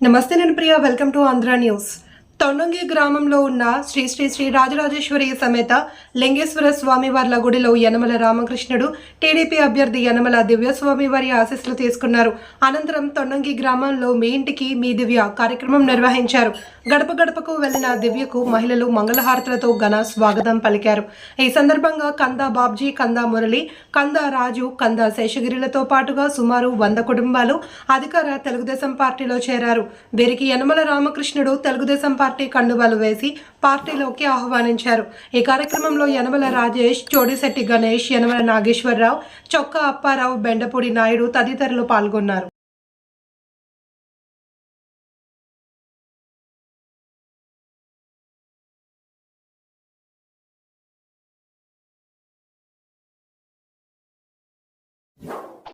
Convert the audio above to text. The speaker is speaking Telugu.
నమస్తే నేను Priya welcome to Andhra news Tondangi గ్రామంలో ఉన్న శ్రీ శ్రీ శ్రీ రాజరాజేశ్వరి సమేత లింగేశ్వర స్వామివార్ల గుడిలో యనమల రామకృష్ణుడు టీడీపీ అభ్యర్థి యనమల దివ్యస్వామి వారి ఆశీస్సులు తీసుకున్నారు. అనంతరం తొండంగి గ్రామంలో మీ ఇంటికి మీ దివ్య కార్యక్రమం నిర్వహించారు. గడప గడపకు వెళ్ళిన దివ్యకు మహిళలు మంగళహారతులతో ఘన స్వాగతం పలికారు. ఈ సందర్భంగా కంద బాబ్జీ కంద మురళి కంద రాజు కంద శేషగిరిలతో పాటుగా సుమారు వంద కుటుంబాలు అధికార తెలుగుదేశం పార్టీలో చేరారు. వీరికి యనమల రామకృష్ణుడు తెలుగుదేశం పార్టీ పార్టీ కండువాలు వేసి పార్టీలోకి ఆహ్వానించారు. ఈ కార్యక్రమంలో యనమల రాజేష్ చోడిశెట్టి గణేష్ యనమల నాగేశ్వరరావు చొక్కా అప్పారావు బెండపూడి నాయుడు తదితరులు పాల్గొన్నారు.